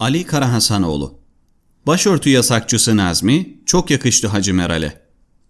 Ali Karahasanoğlu Başörtü yasakçısı Nazmi çok yakıştı Hacı Meral'e.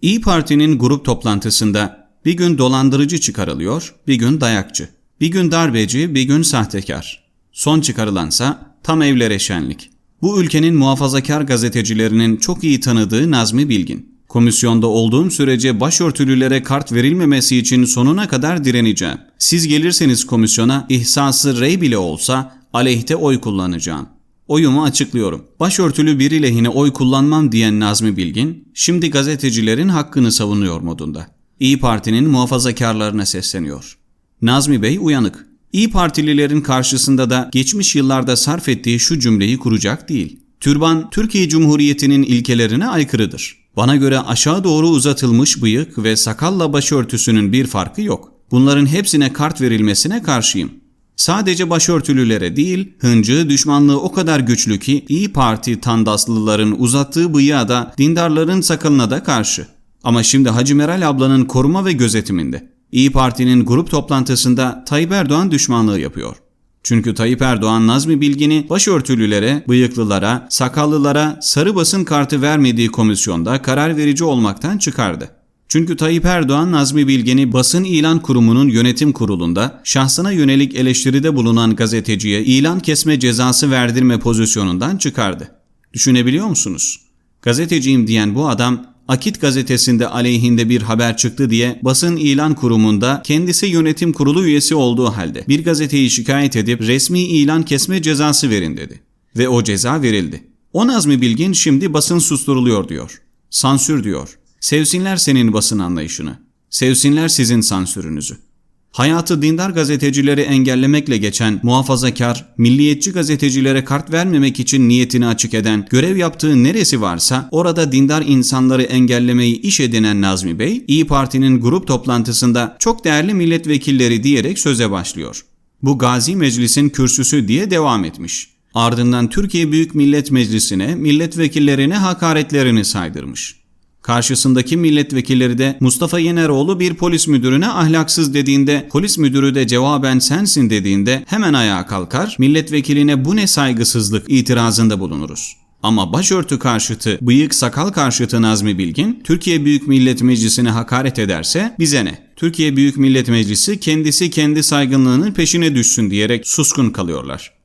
İyi Parti'nin grup toplantısında bir gün dolandırıcı çıkarılıyor, bir gün dayakçı. Bir gün darbeci, bir gün sahtekar. Son çıkarılansa tam evlere şenlik. Bu ülkenin muhafazakar gazetecilerinin çok iyi tanıdığı Nazmi Bilgin. Komisyonda olduğum sürece başörtülülere kart verilmemesi için sonuna kadar direneceğim. Siz gelirseniz komisyona ihsası rey bile olsa aleyhte oy kullanacağım. Oyumu açıklıyorum. Başörtülü biri lehine oy kullanmam diyen Nazmi Bilgin, şimdi gazetecilerin hakkını savunuyor modunda. İyi Parti'nin muhafazakarlarına sesleniyor. Nazmi Bey uyanık. İyi Partililerin karşısında da geçmiş yıllarda sarf ettiği şu cümleyi kuracak değil. Türban, Türkiye Cumhuriyeti'nin ilkelerine aykırıdır. Bana göre aşağı doğru uzatılmış bıyık ve sakalla başörtüsünün bir farkı yok. Bunların hepsine kart verilmesine karşıyım. Sadece başörtülülere değil, hıncı düşmanlığı o kadar güçlü ki İyi Parti tandaslıların uzattığı bıyığa da dindarların sakalına da karşı. Ama şimdi Hacı Meral ablanın koruma ve gözetiminde. İyi Parti'nin grup toplantısında Tayyip Erdoğan düşmanlığı yapıyor. Çünkü Tayyip Erdoğan Nazmi Bilgin'i başörtülülere, bıyıklılara, sakallılara sarı basın kartı vermediği komisyonda karar verici olmaktan çıkardı. Çünkü Tayyip Erdoğan Nazmi Bilgen'i basın ilan kurumunun yönetim kurulunda şahsına yönelik eleştiride bulunan gazeteciye ilan kesme cezası verdirme pozisyonundan çıkardı. Düşünebiliyor musunuz? Gazeteciyim diyen bu adam Akit gazetesinde aleyhinde bir haber çıktı diye basın ilan kurumunda kendisi yönetim kurulu üyesi olduğu halde bir gazeteyi şikayet edip resmi ilan kesme cezası verin dedi. Ve o ceza verildi. O Nazmi Bilgin şimdi basın susturuluyor diyor. Sansür diyor. Sevsinler senin basın anlayışını. Sevsinler sizin sansürünüzü. Hayatı dindar gazetecileri engellemekle geçen muhafazakar, milliyetçi gazetecilere kart vermemek için niyetini açık eden, görev yaptığı neresi varsa orada dindar insanları engellemeyi iş edinen Nazmi Bey, İyi Parti'nin grup toplantısında çok değerli milletvekilleri diyerek söze başlıyor. Bu Gazi Meclis'in kürsüsü diye devam etmiş. Ardından Türkiye Büyük Millet Meclisi'ne, milletvekillerine hakaretlerini saydırmış. Karşısındaki milletvekilleri de Mustafa Yeneroğlu bir polis müdürüne ahlaksız dediğinde, polis müdürü de cevaben sensin dediğinde hemen ayağa kalkar, milletvekiline bu ne saygısızlık itirazında bulunuruz. Ama başörtü karşıtı, bıyık sakal karşıtı Nazmi Bilgin, Türkiye Büyük Millet Meclisi'ne hakaret ederse bize ne? Türkiye Büyük Millet Meclisi kendisi kendi saygınlığının peşine düşsün diyerek suskun kalıyorlar.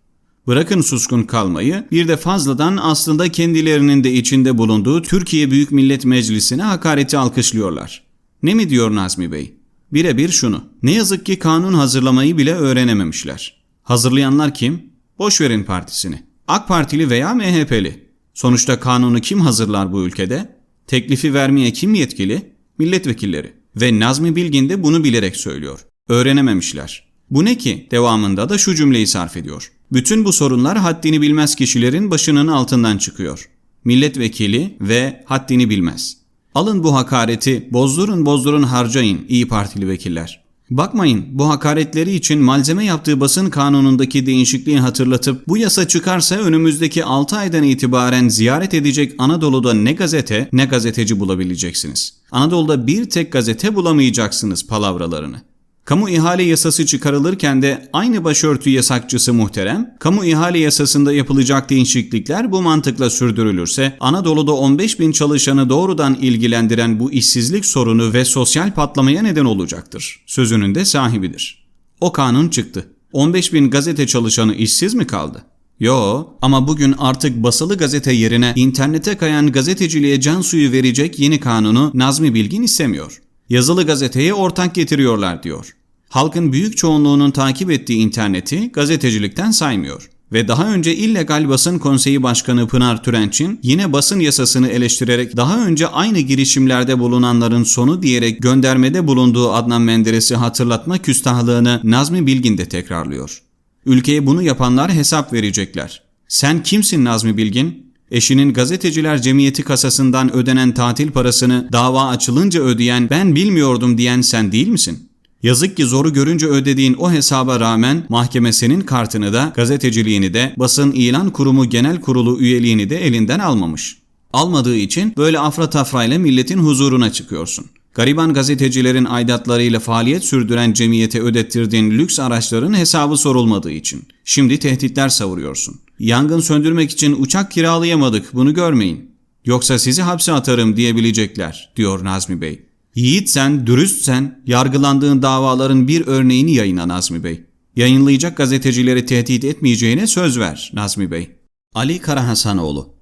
Bırakın suskun kalmayı, bir de fazladan aslında kendilerinin de içinde bulunduğu Türkiye Büyük Millet Meclisi'ne hakareti alkışlıyorlar. Ne mi diyor Nazmi Bey? Birebir şunu. Ne yazık ki kanun hazırlamayı bile öğrenememişler. Hazırlayanlar kim? Boşverin partisini. AK Partili veya MHP'li. Sonuçta kanunu kim hazırlar bu ülkede? Teklifi vermeye kim yetkili? Milletvekilleri. Ve Nazmi Bilgin de bunu bilerek söylüyor. Öğrenememişler. Bu ne ki? Devamında da şu cümleyi sarf ediyor. Bütün bu sorunlar haddini bilmez kişilerin başının altından çıkıyor. Milletvekili ve haddini bilmez. Alın bu hakareti, bozdurun bozdurun harcayın İyi Partili vekiller. Bakmayın bu hakaretleri için malzeme yaptığı basın kanunundaki değişikliği hatırlatıp bu yasa çıkarsa önümüzdeki 6 aydan itibaren ziyaret edecek Anadolu'da ne gazete ne gazeteci bulabileceksiniz. Anadolu'da bir tek gazete bulamayacaksınız palavralarını. Kamu ihale yasası çıkarılırken de aynı başörtü yasakçısı muhterem, kamu ihale yasasında yapılacak değişiklikler bu mantıkla sürdürülürse Anadolu'da 15 bin çalışanı doğrudan ilgilendiren bu işsizlik sorunu ve sosyal patlamaya neden olacaktır. Sözünün de sahibidir. O kanun çıktı. 15 bin gazete çalışanı işsiz mi kaldı? Yo ama bugün artık basılı gazete yerine internete kayan gazeteciliğe can suyu verecek yeni kanunu Nazmi Bilgin istemiyor. Yazılı gazeteye ortak getiriyorlar diyor. Halkın büyük çoğunluğunun takip ettiği interneti gazetecilikten saymıyor. Ve daha önce illegal basın konseyi başkanı Pınar Türenç'in yine basın yasasını eleştirerek daha önce aynı girişimlerde bulunanların sonu diyerek göndermede bulunduğu Adnan Menderes'i hatırlatma küstahlığını Nazmi Bilgin de tekrarlıyor. Ülkeye bunu yapanlar hesap verecekler. Sen kimsin Nazmi Bilgin? Eşinin gazeteciler cemiyeti kasasından ödenen tatil parasını dava açılınca ödeyen ben bilmiyordum diyen sen değil misin? Yazık ki zoru görünce ödediğin o hesaba rağmen mahkeme senin kartını da gazeteciliğini de basın ilan kurumu genel kurulu üyeliğini de elinden almamış. Almadığı için böyle afra tafrayla milletin huzuruna çıkıyorsun. Gariban gazetecilerin aidatlarıyla faaliyet sürdüren cemiyete ödettirdiğin lüks araçların hesabı sorulmadığı için. Şimdi tehditler savuruyorsun. Yangın söndürmek için uçak kiralayamadık bunu görmeyin. Yoksa sizi hapse atarım diyebilecekler, diyor Nazmi Bey. Yiğitsen, dürüstsen, yargılandığın davaların bir örneğini yayına Nazmi Bey. Yayınlayacak gazetecileri tehdit etmeyeceğine söz ver Nazmi Bey. Ali Karahasanoğlu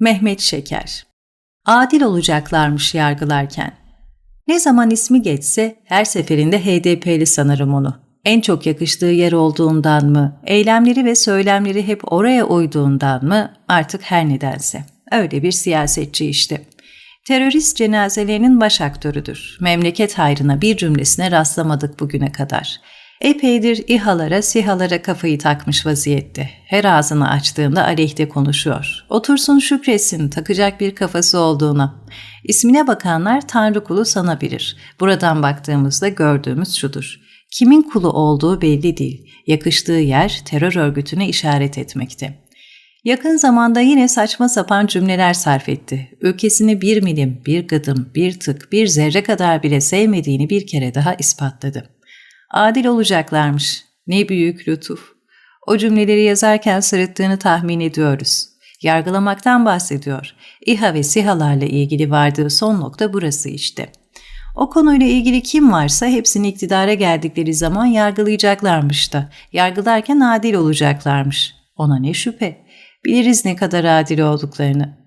Mehmet Şeker Adil olacaklarmış yargılarken. Ne zaman ismi geçse her seferinde HDP'li sanırım onu. En çok yakıştığı yer olduğundan mı, eylemleri ve söylemleri hep oraya uyduğundan mı artık her nedense. Öyle bir siyasetçi işte. Terörist cenazelerinin baş aktörüdür. Memleket hayrına bir cümlesine rastlamadık bugüne kadar. Epeydir İHA'lara, SİHA'lara kafayı takmış vaziyette. Her ağzını açtığında aleyhte konuşuyor. Otursun şükretsin, takacak bir kafası olduğuna. İsmine bakanlar Tanrı kulu sanabilir. Buradan baktığımızda gördüğümüz şudur. Kimin kulu olduğu belli değil. Yakıştığı yer terör örgütüne işaret etmekte. Yakın zamanda yine saçma sapan cümleler sarf etti. Ülkesini bir milim, bir gıdım, bir tık, bir zerre kadar bile sevmediğini bir kere daha ispatladı. Adil olacaklarmış. Ne büyük lütuf. O cümleleri yazarken sırıttığını tahmin ediyoruz. Yargılamaktan bahsediyor. İHA ve SİHA'larla ilgili vardığı son nokta burası işte. O konuyla ilgili kim varsa hepsini iktidara geldikleri zaman yargılayacaklarmış da. Yargılarken adil olacaklarmış. Ona ne şüphe. Biliriz ne kadar adil olduklarını.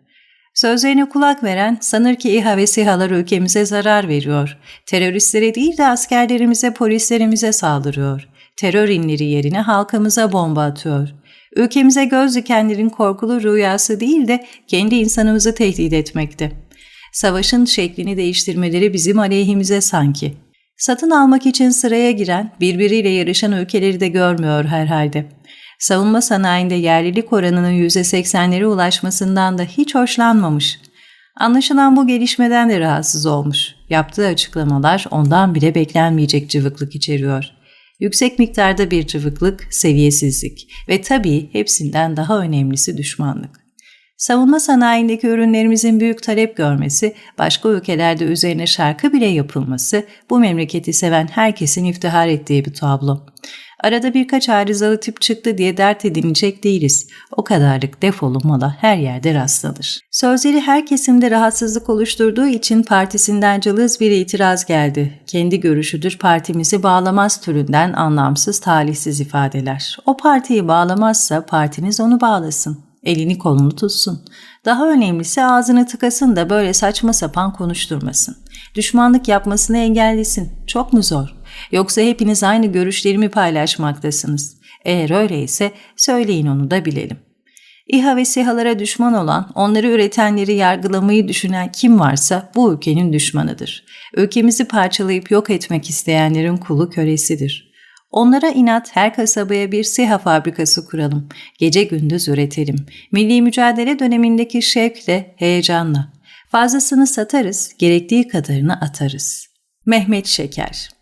Sözlerine kulak veren sanır ki İHA ve SİHA'lar ülkemize zarar veriyor. Teröristlere değil de askerlerimize, polislerimize saldırıyor. Terör inleri yerine halkımıza bomba atıyor. Ülkemize göz dikenlerin korkulu rüyası değil de kendi insanımızı tehdit etmekte. Savaşın şeklini değiştirmeleri bizim aleyhimize sanki. Satın almak için sıraya giren, birbiriyle yarışan ülkeleri de görmüyor herhalde savunma sanayinde yerlilik oranının %80'lere ulaşmasından da hiç hoşlanmamış. Anlaşılan bu gelişmeden de rahatsız olmuş. Yaptığı açıklamalar ondan bile beklenmeyecek cıvıklık içeriyor. Yüksek miktarda bir cıvıklık, seviyesizlik ve tabii hepsinden daha önemlisi düşmanlık. Savunma sanayindeki ürünlerimizin büyük talep görmesi, başka ülkelerde üzerine şarkı bile yapılması bu memleketi seven herkesin iftihar ettiği bir tablo. Arada birkaç arızalı tip çıktı diye dert edinecek değiliz. O kadarlık defolu mala her yerde rastlanır. Sözleri her kesimde rahatsızlık oluşturduğu için partisinden cılız bir itiraz geldi. Kendi görüşüdür partimizi bağlamaz türünden anlamsız talihsiz ifadeler. O partiyi bağlamazsa partiniz onu bağlasın. Elini kolunu tutsun. Daha önemlisi ağzını tıkasın da böyle saçma sapan konuşturmasın. Düşmanlık yapmasını engellesin. Çok mu zor? Yoksa hepiniz aynı görüşlerimi paylaşmaktasınız. Eğer öyleyse söyleyin onu da bilelim. İHA ve SİHA'lara düşman olan, onları üretenleri yargılamayı düşünen kim varsa bu ülkenin düşmanıdır. Ülkemizi parçalayıp yok etmek isteyenlerin kulu kölesidir. Onlara inat her kasabaya bir SİHA fabrikası kuralım. Gece gündüz üretelim. Milli mücadele dönemindeki şevkle, heyecanla. Fazlasını satarız, gerektiği kadarını atarız. Mehmet Şeker